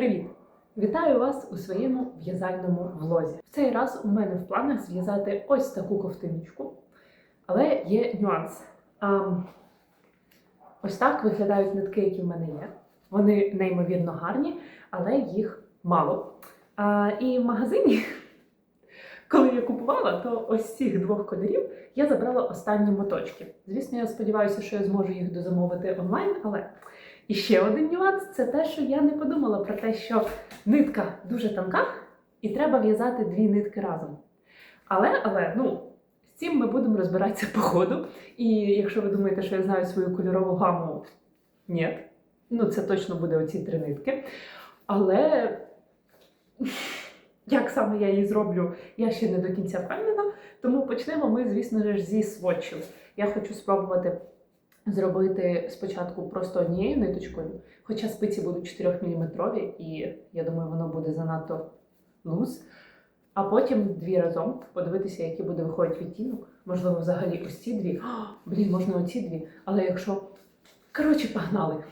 Привіт! Вітаю вас у своєму в'язальному влозі. В цей раз у мене в планах зв'язати ось таку ковтиночку, але є нюанс. Ам, ось так виглядають нитки, які в мене є. Вони неймовірно гарні, але їх мало. А, і в магазині, коли я купувала, то ось цих двох кольорів я забрала останні моточки. Звісно, я сподіваюся, що я зможу їх дозамовити онлайн, але і ще один нюанс це те, що я не подумала про те, що нитка дуже тонка, і треба в'язати дві нитки разом. Але, але, ну, з цим ми будемо розбиратися по ходу. І якщо ви думаєте, що я знаю свою кольорову гаму, ні. Ну, це точно буде оці три нитки. Але як саме я її зроблю, я ще не до кінця впевнена. Тому почнемо ми, звісно ж, зі сводчів. Я хочу спробувати зробити спочатку просто однією ниточкою, хоча спиці будуть 4 мм, і я думаю, воно буде занадто луз. А потім дві разом подивитися, які буде виходити відтінок. Можливо, взагалі ось ці дві. О, блін, можна оці дві. Але якщо. Коротше, погнали.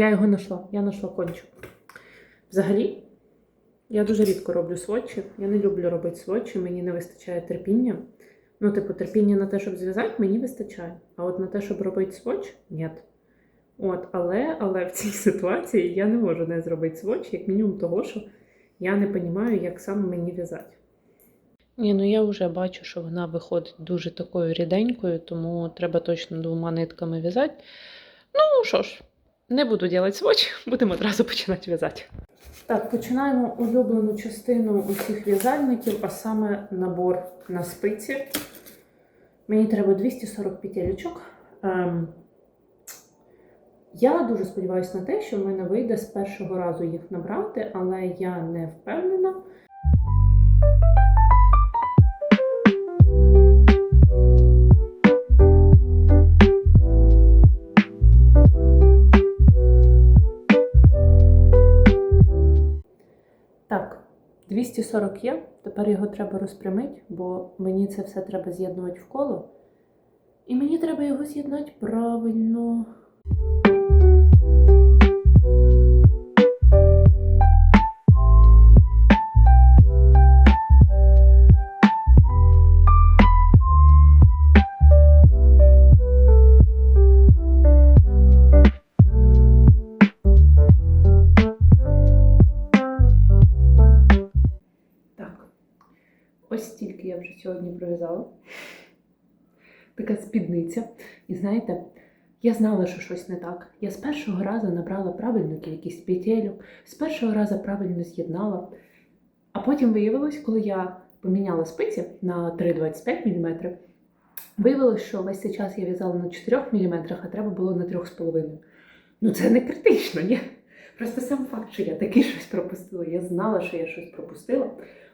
Я його знайшла. Я знайшла кончик. Взагалі, я дуже рідко роблю сводчі. Я не люблю робити сводчі, мені не вистачає терпіння. Ну, типу, терпіння на те, щоб зв'язати, мені вистачає. А от на те, щоб робити сводч, ні. От, але, але в цій ситуації я не можу не зробити сводч, як мінімум того, що я не розумію, як саме мені в'язати. Ні, ну я вже бачу, що вона виходить дуже такою ріденькою, тому треба точно двома нитками в'язати. Ну що ж, не буду робити сводч, будемо одразу починати в'язати. Так, починаємо улюблену частину усіх в'язальників, а саме набор на спиці. Мені треба 240 петелечок. Ем, я дуже сподіваюся на те, що в мене вийде з першого разу їх набрати, але я не впевнена. 240 є. Тепер його треба розпрямити, бо мені це все треба з'єднувати в коло. І мені треба його з'єднати правильно. Сьогодні пров'язала. Така спідниця. І знаєте, я знала, що щось не так. Я з першого разу набрала правильну кількість петель, з першого разу правильно з'єднала. А потім виявилось, коли я поміняла спиці на 3,25 мм, виявилось, що весь цей час я в'язала на 4 мм, а треба було на 3,5 Ну це не критично, ні. Просто сам факт, що я таки щось пропустила. Я знала, що я щось пропустила,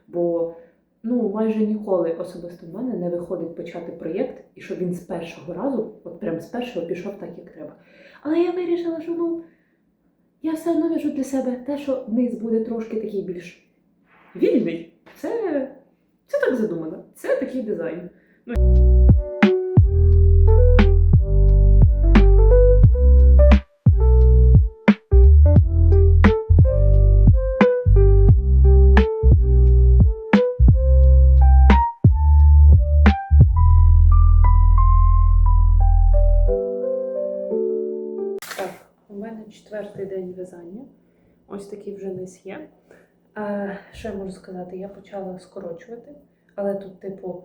бо ну, майже ніколи особисто в мене не виходить почати проєкт, і щоб він з першого разу, от прям з першого пішов так, як треба. Але я вирішила, що ну, я все одно вяжу для себе те, що низ буде трошки такий більш вільний. Це, це так задумано. Це такий дизайн. Так, в'язання. Ось такий вже низ є. А, що я можу сказати? Я почала скорочувати, але тут, типу,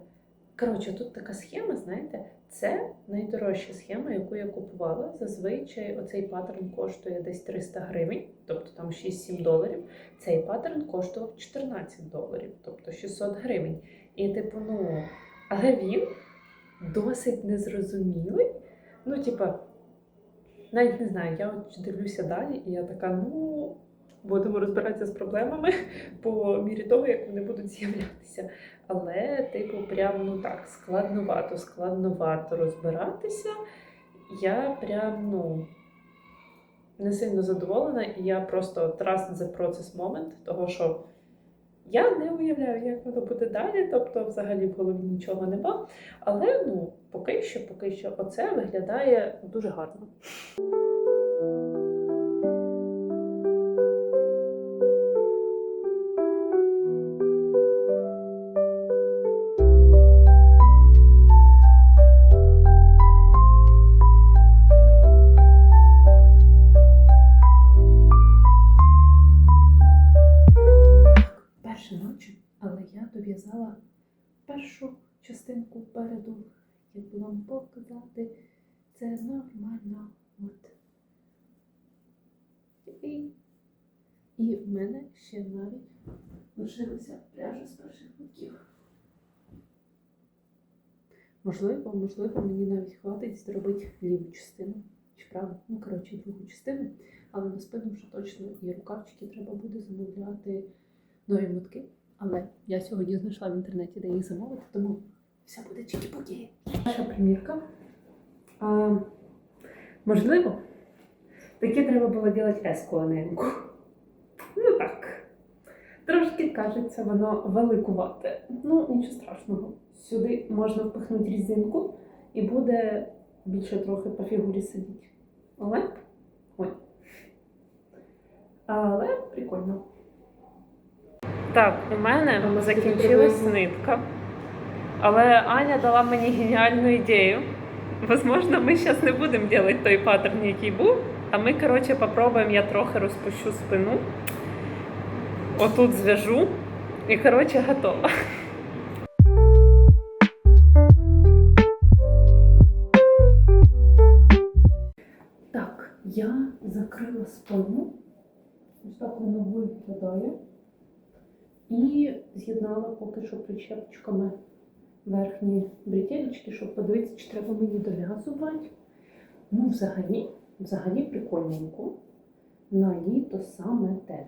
коротше, тут така схема, знаєте, це найдорожча схема, яку я купувала. Зазвичай оцей паттерн коштує десь 300 гривень, тобто там 6-7 доларів. Цей паттерн коштував 14 доларів, тобто 600 гривень. І, типу, ну, але він досить незрозумілий. Ну, типа, навіть не знаю, я от дивлюся далі, і я така, ну, будемо розбиратися з проблемами по мірі того, як вони будуть з'являтися. Але, типу, прям ну так, складновато, складновато розбиратися. Я прям, ну. Не сильно задоволена, і я просто trust the process moment, того що я не уявляю, як воно буде далі, тобто взагалі в голові нічого нема. Але ну, поки що, поки що, оце виглядає дуже гарно. Дов'язала першу частинку переду, як би вам показати, це нормально. От. І, і в мене ще навіть лишилася пряжа з перших гудків. Можливо, можливо, мені навіть хватить зробити ліву частину. Чи праву? Ну, коротше, другу частину. Але на спину вже точно і рукавчики треба буде замовляти нові мотки. Але я сьогодні знайшла в інтернеті, де їх замовити, тому все буде чікі-пукі. Наша примірка. А, можливо, таке треба було робити еску, а не емку. Ну так. Трошки кажеться, воно великувате. Ну, нічого страшного. Сюди можна впихнути різинку і буде більше трохи по фігурі сидіти. Але. Ой. Але прикольно. Так, у мене закінчилась нитка. Але Аня дала мені геніальну ідею. Возможно, ми зараз не будемо робити той паттерн, який був. А ми, коротше, попробуємо, я трохи розпущу спину. Отут зв'яжу. І, коротше, готова. Так, я закрила спину. Ось так воно виглядає. І з'єднала поки що причепочками верхні бретелечки, щоб подивитися, чи треба мені дов'язувати. Ну, взагалі, взагалі прикольненько. На літо саме те.